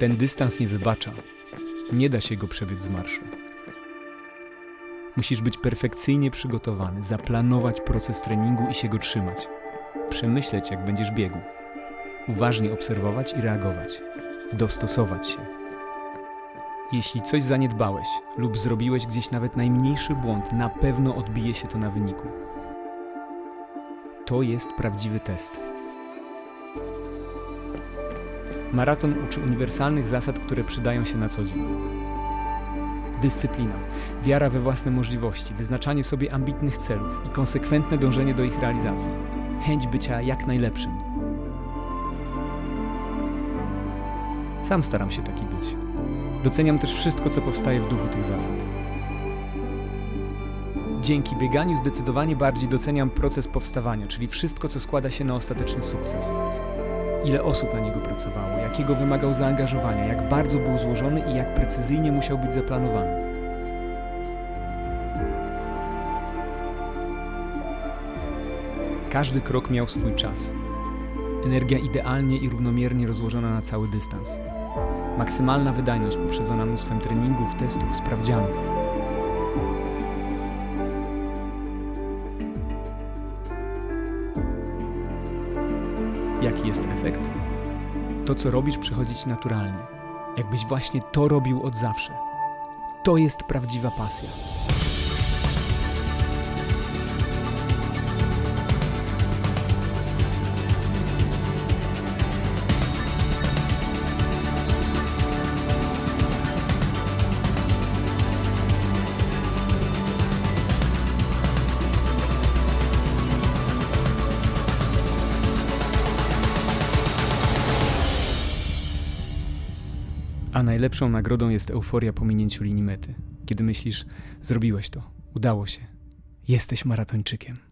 Ten dystans nie wybacza. Nie da się go przebiec z marszu. Musisz być perfekcyjnie przygotowany, zaplanować proces treningu i się go trzymać. Przemyśleć, jak będziesz biegł. Uważnie obserwować i reagować. Dostosować się. Jeśli coś zaniedbałeś lub zrobiłeś gdzieś nawet najmniejszy błąd, na pewno odbije się to na wyniku. To jest prawdziwy test. Maraton uczy uniwersalnych zasad, które przydają się na co dzień. Dyscyplina, wiara we własne możliwości, wyznaczanie sobie ambitnych celów i konsekwentne dążenie do ich realizacji. Chęć bycia jak najlepszym. Sam staram się taki być. Doceniam też wszystko, co powstaje w duchu tych zasad. Dzięki bieganiu zdecydowanie bardziej doceniam proces powstawania, czyli wszystko, co składa się na ostateczny sukces. Ile osób na niego pracowało, jakiego wymagał zaangażowania, jak bardzo był złożony i jak precyzyjnie musiał być zaplanowany. Każdy krok miał swój czas. Energia idealnie i równomiernie rozłożona na cały dystans. Maksymalna wydajność poprzedzona mnóstwem treningów, testów, sprawdzianów. Jaki jest efekt? To, co robisz, przychodzi ci naturalnie. Jakbyś właśnie to robił od zawsze. To jest prawdziwa pasja. A najlepszą nagrodą jest euforia po minięciu linii mety. Kiedy myślisz, zrobiłeś to, udało się, jesteś maratończykiem.